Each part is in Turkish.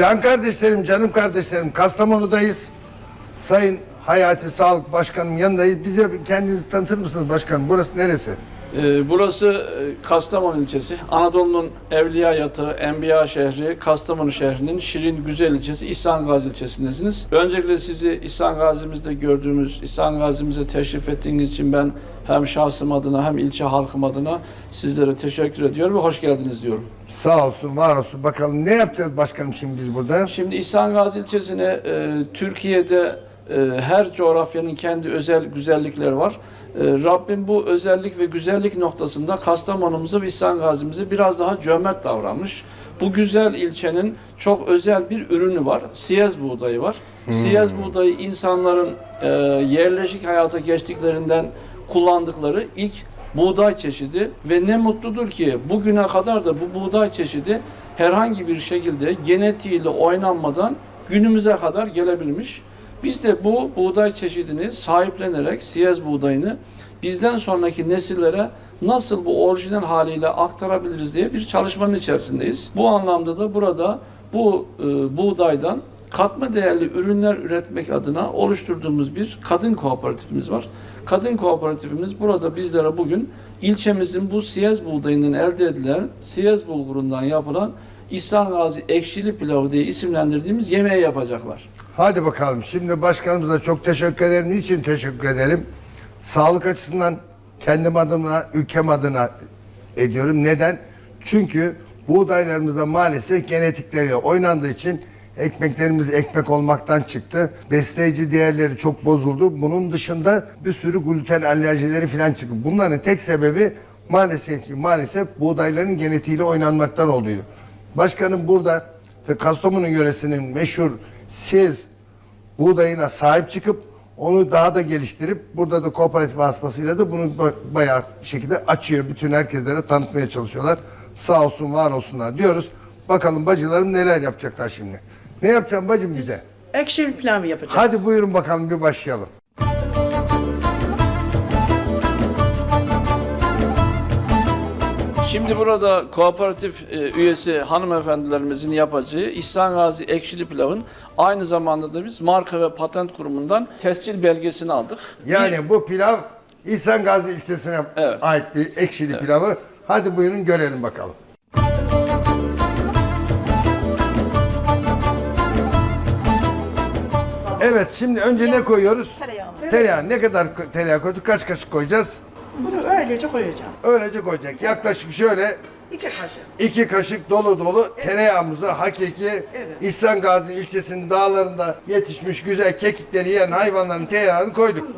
Can kardeşlerim, canım kardeşlerim, Kastamonu'dayız. Sayın Hayati Sağlık Başkanım yanındayız. Bize kendinizi tanıtır mısınız başkanım? Burası neresi? Ee, Burası e, Kastamonu ilçesi. Anadolu'nun evliya yatağı, enbiya şehri, Kastamonu şehrinin Şirin Güzel ilçesi, İhsan Gazi ilçesindesiniz. Öncelikle sizi İhsan Gazi'mizde gördüğümüz, İhsan Gazi'mize teşrif ettiğiniz için ben hem şahsım adına hem ilçe halkım adına sizlere teşekkür ediyorum ve hoş geldiniz diyorum. Sağ olsun, var olsun. Bakalım ne yapacağız başkanım şimdi biz burada? Şimdi İhsan Gazi ilçesine e, Türkiye'de e, her coğrafyanın kendi özel güzellikleri var. E, Rabbim bu özellik ve güzellik noktasında Kastamonumuza ve İhsan Gazi'mize biraz daha cömert davranmış. Bu güzel ilçenin çok özel bir ürünü var. Siyez buğdayı var. Siyez buğdayı insanların e, yerleşik hayata geçtiklerinden kullandıkları ilk buğday çeşidi ve ne mutludur ki bugüne kadar da bu buğday çeşidi herhangi bir şekilde genetiğiyle oynanmadan günümüze kadar gelebilmiş. Biz de bu buğday çeşidini sahiplenerek siyez buğdayını bizden sonraki nesillere nasıl bu orijinal haliyle aktarabiliriz diye bir çalışmanın içerisindeyiz. Bu anlamda da burada bu e, buğdaydan katma değerli ürünler üretmek adına oluşturduğumuz bir kadın kooperatifimiz var. Kadın kooperatifimiz burada bizlere bugün ilçemizin bu siyez buğdayından elde edilen siyez bulgurundan yapılan İhsan Gazi ekşili pilavı diye isimlendirdiğimiz yemeği yapacaklar. Hadi bakalım. Şimdi başkanımıza çok teşekkür ederim. Niçin teşekkür ederim? Sağlık açısından kendim adına, ülkem adına ediyorum. Neden? Çünkü buğdaylarımızda maalesef genetikleriyle oynandığı için ekmeklerimiz ekmek olmaktan çıktı. Besleyici değerleri çok bozuldu. Bunun dışında bir sürü gluten alerjileri falan çıktı. Bunların tek sebebi maalesef maalesef buğdayların genetiğiyle oynanmaktan oluyor. Başkanım burada ve Kastamonu yöresinin meşhur siz buğdayına sahip çıkıp onu daha da geliştirip burada da kooperatif vasıtasıyla da bunu ba- bayağı bir şekilde açıyor. Bütün herkeslere tanıtmaya çalışıyorlar. Sağ olsun var olsunlar diyoruz. Bakalım bacılarım neler yapacaklar şimdi. Ne yapacağım bacım bize? Ekşi pilav yapacağım. Hadi buyurun bakalım bir başlayalım. Şimdi burada kooperatif e, üyesi hanımefendilerimizin yapacağı İhsan Gazi ekşili pilavın aynı zamanda da biz marka ve patent kurumundan tescil belgesini aldık. Yani bu pilav İhsan Gazi ilçesine Evet. ait bir ekşili pilavı. Hadi buyurun görelim bakalım. Evet şimdi önce ne koyuyoruz? Tereyağımız. Tereyağı. Ne kadar tereyağı koyduk? Kaç kaşık koyacağız? Bunu öylece koyacağım. Öylece koyacak. Yaklaşık şöyle İki kaşık. iki kaşık dolu dolu tereyağımızı hakiki Evet. İhsan Gazi ilçesinin dağlarında yetişmiş güzel kekikleri yiyen hayvanların tereyağını koyduk.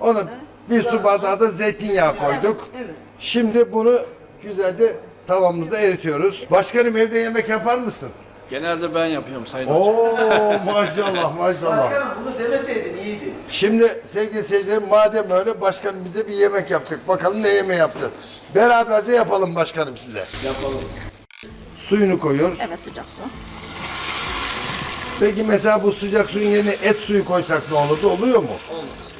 Ona bir su bardağı da zeytinyağı koyduk. Evet. Şimdi bunu güzelce tavamızda eritiyoruz. Başkanım evde yemek yapar mısın? Genelde ben yapıyorum Sayın Hocam. Oo maşallah maşallah. Başkanım bunu demeseydin iyiydi. Şimdi sevgili seyircilerim madem öyle başkanım bize bir yemek yaptık. Bakalım ne yemeği yaptı. Beraberce yapalım başkanım size. Yapalım. Suyunu koyuyoruz. Evet sıcak su. Peki mesela bu sıcak suyun yerine et suyu koysak ne olurdu? Oluyor mu?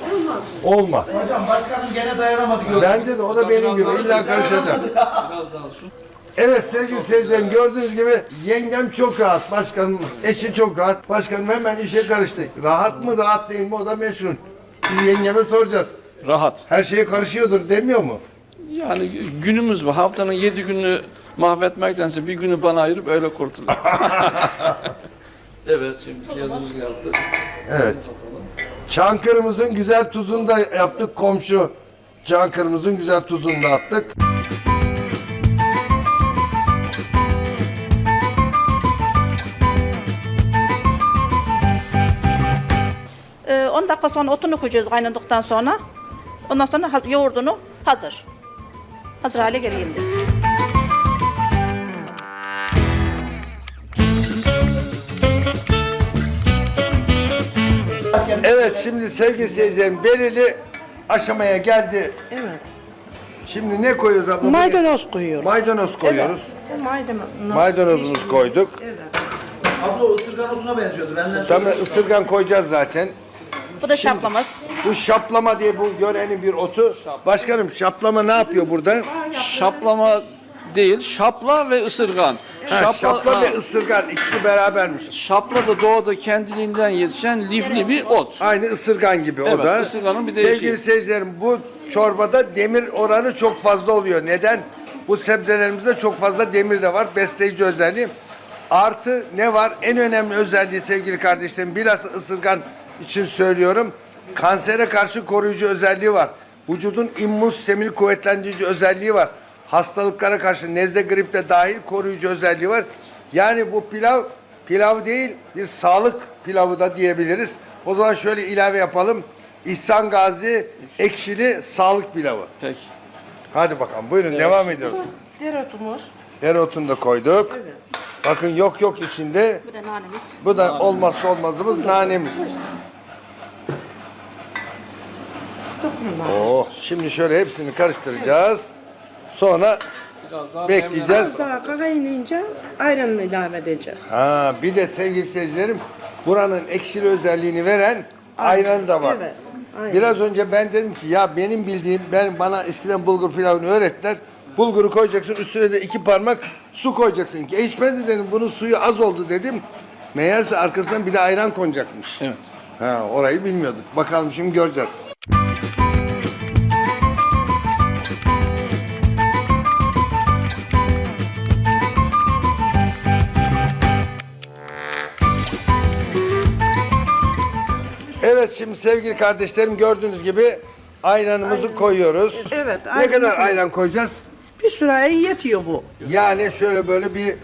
Olmaz. Olmaz. Hocam başkanım gene dayanamadı gördüm. Bence de o da benim gibi illa karışacak. Biraz daha su. Evet sevgili seyircilerim gördüğünüz gibi yengem çok rahat. Başkanım eşi çok rahat. Başkanım hemen işe karıştık. Rahat mı rahat değil mi o da meşhur. Biz yengeme soracağız. Rahat. Her şeye karışıyordur demiyor mu? Yani günümüz bu. Haftanın yedi günü mahvetmektense bir günü bana ayırıp öyle kurtulur. evet şimdi piyazımızı yaptık. Evet. Çankırımızın güzel tuzunu da yaptık komşu. Çankırımızın güzel tuzunu da attık. 10 dakika sonra otunu koyacağız kaynadıktan sonra. Ondan sonra yoğurdunu hazır. Hazır hale geleyim. Evet şimdi sevgili seyircilerim belirli aşamaya geldi. Evet. Şimdi ne koyuyoruz abla? Maydanoz koyuyorum. Maydanoz koyuyoruz. Bu Maydanoz. Maydanozumuzu koyduk. Abla o ısırgan otuna benziyordu. Benden Tabii ısırgan koyacağız zaten. Bu da şaplamız. Bu şaplama diye bu görenin bir otu. Başkanım şaplama ne yapıyor burada? Şaplama değil, şapla ve ısırgan. Ha, şapla, ha, ve ısırgan ikisi berabermiş. şapla da doğada kendiliğinden yetişen lifli bir ot. Aynı ısırgan gibi o Evet, da. ısırganın bir değişiği. Sevgili seyircilerim bu çorbada demir oranı çok fazla oluyor. Neden? Bu sebzelerimizde çok fazla demir de var. Besleyici özelliği. Artı ne var? En önemli özelliği sevgili kardeşlerim bilhassa ısırgan için söylüyorum. Kansere karşı koruyucu özelliği var. Vücudun immün sistemini kuvvetlendirici özelliği var. Hastalıklara karşı nezle grip de dahil koruyucu özelliği var. Yani bu pilav pilav değil bir sağlık pilavı da diyebiliriz. O zaman şöyle ilave yapalım. İhsan Gazi ekşili sağlık pilavı. Peki. Hadi bakalım buyurun devam ediyoruz. Dereotumuz. Dereotunu da koyduk. Bakın yok yok içinde. Bu da nanemiz. Bu da olmazsa olmazımız nanemiz. Oh, şimdi şöyle hepsini karıştıracağız. Sonra Biraz daha bekleyeceğiz. Daha kaynayınca ayranını ilave edeceğiz. Ha, bir de sevgili seyircilerim buranın ekşili özelliğini veren ayranı da var. Evet. Aynen. Biraz önce ben dedim ki ya benim bildiğim ben bana eskiden bulgur pilavını öğrettiler. Bulguru koyacaksın üstüne de iki parmak su koyacaksın. ki hiç ben de dedim bunun suyu az oldu dedim. Meğerse arkasından bir de ayran konacakmış. Evet. Ha, orayı bilmiyorduk. Bakalım şimdi göreceğiz. Evet şimdi sevgili kardeşlerim gördüğünüz gibi ayranımızı koyuyoruz. Evet, Ne ayranı kadar koy- ayran koyacağız? Bir süreye yetiyor bu. Yani şöyle böyle bir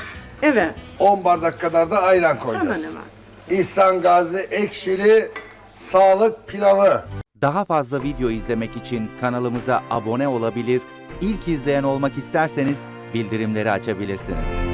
Evet. 10 bardak kadar da ayran koyacağız. Hemen hemen. İhsan Gazi ekşili sağlık pilavı. Daha fazla video izlemek için kanalımıza abone olabilir, ilk izleyen olmak isterseniz bildirimleri açabilirsiniz.